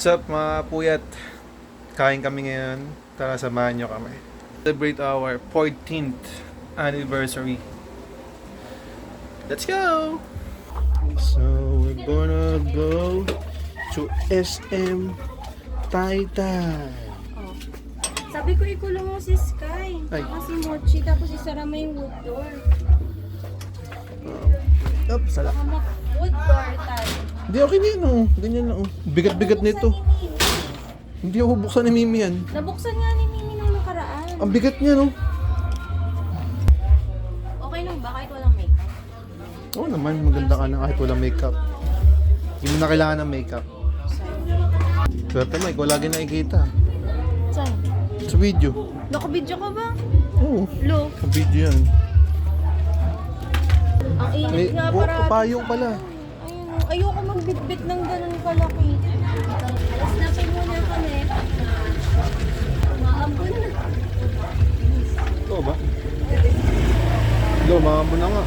What's up mga puyat? Kain kami ngayon. Tara samahan nyo kami. Celebrate our 14th anniversary. Let's go! So we're gonna go to SM Taytay. Oh. Sabi ko ikulong mo si Sky. Ay. Saka si Mochi. Tapos isara mo yung wood door. Up, sala. Baka mak- wood door tayo. Hindi, okay na yun oh. Ganyan lang oh. Bigat-bigat nito. Hindi ako buksan ni Mimi yan. Nabuksan nga ni Mimi nung nakaraan. Ang bigat niya no. Okay lang ba kahit walang makeup? Oo naman, maganda ka na kahit walang makeup. Hindi mo na kailangan ng makeup. Swerte mo, ikaw lagi nakikita. Saan? Sa video. Nakabidyo ka ba? Oo, Lo. sa video yan. May nga bu- para. payong pala. Ayun. Ayoko magbitbit ng ganun kalaki. Snapin muna kami. Maambun na. Oo ba? Lo, mga mo na nga.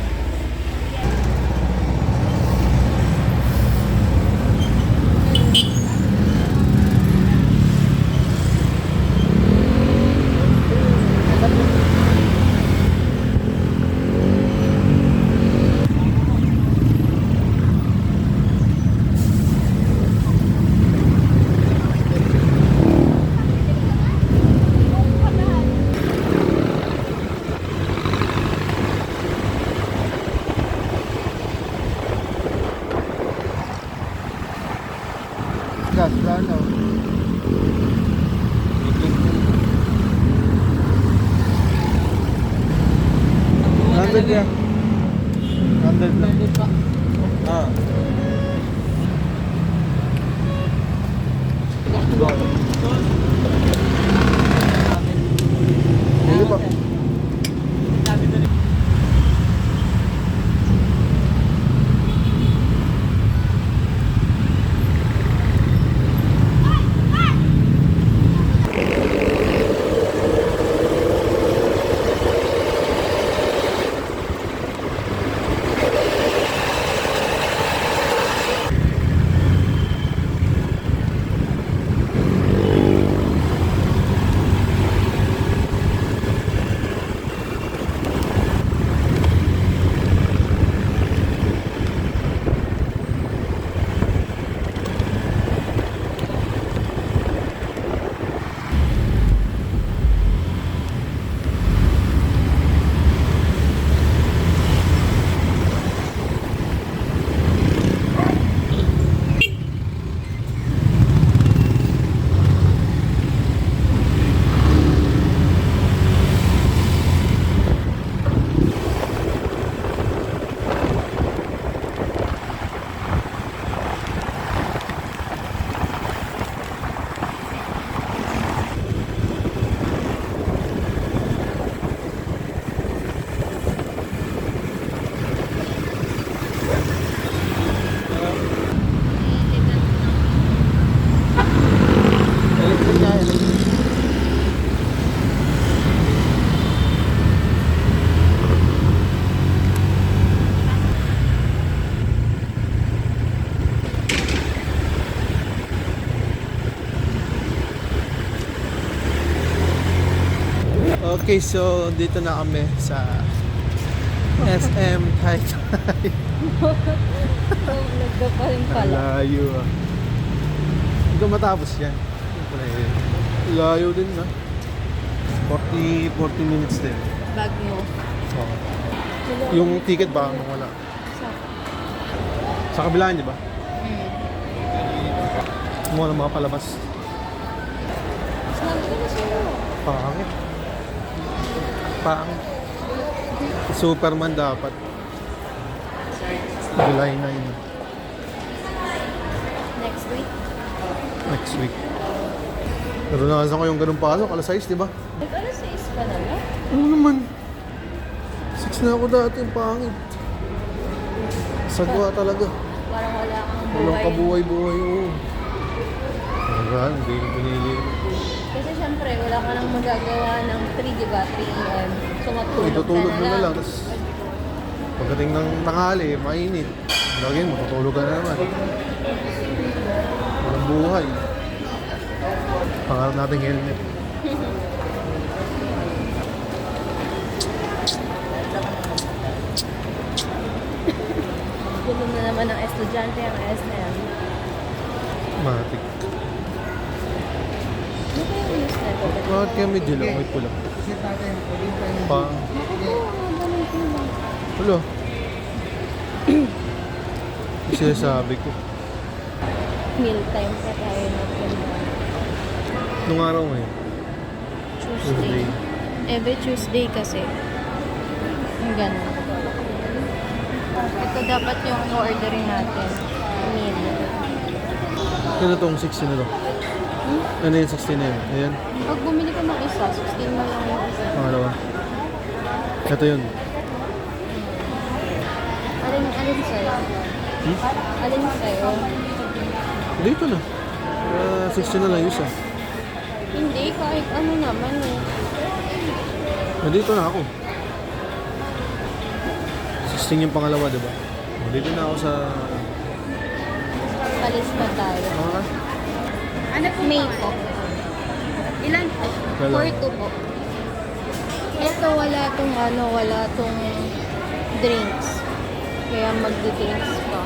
Hundred yan. Hundred lang. Ah. Hindi pa. Electric nga yan. Okay, so dito na kami sa SM Taytay. Nagdo pa rin pala. Layo ah. Hindi ko matapos yan. Layo din na. 40, 40 minutes din. Bag mo. Oo. Yung ticket ba nung wala? Sa. Sa kabilaan, di ba? Hmm. Kumuha ng mga palabas. Sinabi ko na sa'yo. Pangit. Pangit. Superman dapat. July 9 Next week. next week. Naranasan ko yung ganun pasok, alas 6, di ba? Nag-alas 6 ka na lang? Oo naman. 6 na ako dati, ang pangit. Sagwa talaga. Parang wala kang buhay. Walang kabuhay-buhay, oo. Talaga, hindi ko pinili. Ka nang magagawa ng 3, di ba? 3 a.m. So, matulog Itutulog ka mo na lang. Tapos, pagdating ng tanghali, mainit. Lagi, matutulog ka na naman. Walang buhay. Pangarap natin helmet. Gulo na naman ng estudyante ang SM. Matik. Ano kaya yung SM? Bakit kaya may dila? May pula. Pa. Pula. Sinasabi ko. Meal time pa tayo nagpunta. Nung araw ngayon. Tuesday. Every Tuesday kasi. Yung ganun. Ito dapat yung ordering natin. Meal. Ano tong 60 na to? Ano yung 60 na yun? Ayan. Pag bumili ka ng isa, 16 na lang yung isa. Pangalawa. Ito yun. Alin, alin sa'yo? Hmm? Alin sa'yo? Dito na. Ah, 60 na lang yung isa. Hindi, kahit ano naman eh. Nandito na ako. 16 yung pangalawa, di ba? O, Dito na ako sa... Palis na tayo. Ah, Ano po May po. Ilan po? Dalawa. 4 po. Ito wala tong ano, wala tong drinks. Kaya magdi-drinks pa.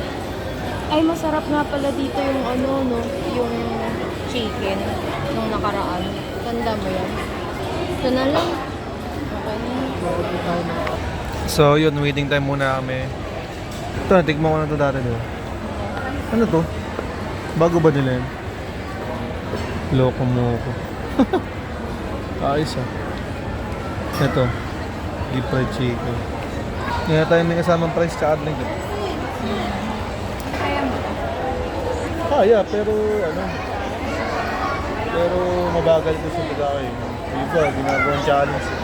Ay, masarap nga pala dito yung ano, no? Yung chicken nung nakaraan. Tanda mo yan. Ito na lang. Okay na. So yun, waiting time muna kami. Ito, tikman ko na ito dati diba? Ano to? Bago ba nila yan? Loko mo ako. Ayos ah. Ito. Deep fried chicken. Kaya tayo may kasamang price tsaka drink. Kaya mo. Kaya, pero ano? Pero mabagal ko sa. Yung Iba, ginagawang challenge. eh.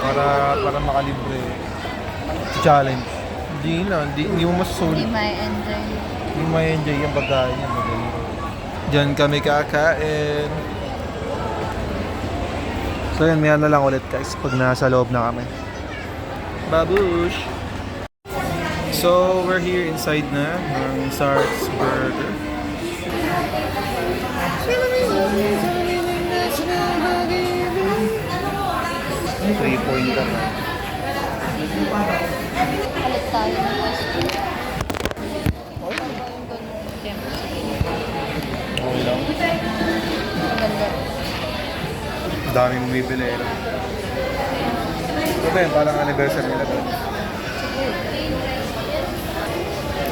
Para, para makalibre. Challenge. Hindi na, hindi, hindi mo Hindi masusulit. may enjoy. Hindi mo enjoy yung pagkain niya. Diyan kami kakain. So yun, maya na lang ulit guys pag nasa loob na kami. Babush! So, we're here inside na ng Sart's Burger. Three point ka na. Palit tayo ng Ang daming bumibili. eh. Ito ba yun? Parang anniversary nila to.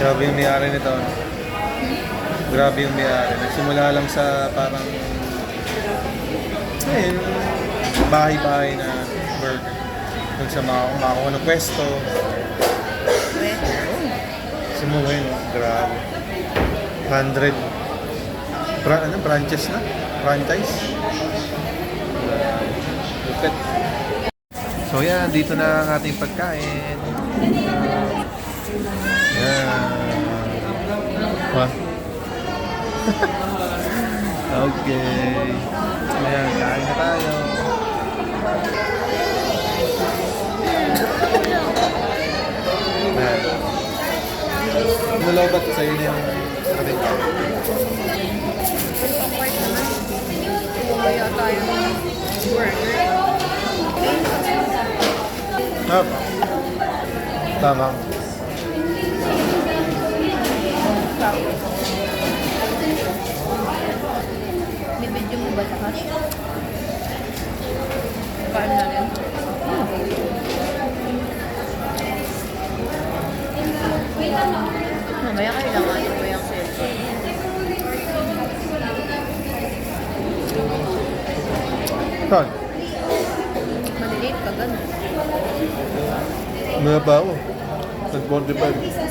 Grabe yung may-ari nito. Grabe yung may-ari. Nagsimula lang sa parang ayun, bahay-bahay na burger. Doon sa mga kumakawa ng pwesto. Simula yun, oh. grabe. 100 Bra ano, branches na? Franchise? Lupit. So yan, dito na ang ating pagkain. Yan. What? okay. Ayan, kain na tayo. Ayan. Nalobat sa inyo yung ating Kaya tayo ng burger. Up. Tama. Bibidyo mo ba lahat? Paano na rin? Mamaya kailangan ko yung cellphone. Saan? Maliliit ka ganun. Mga ako. Nag-45.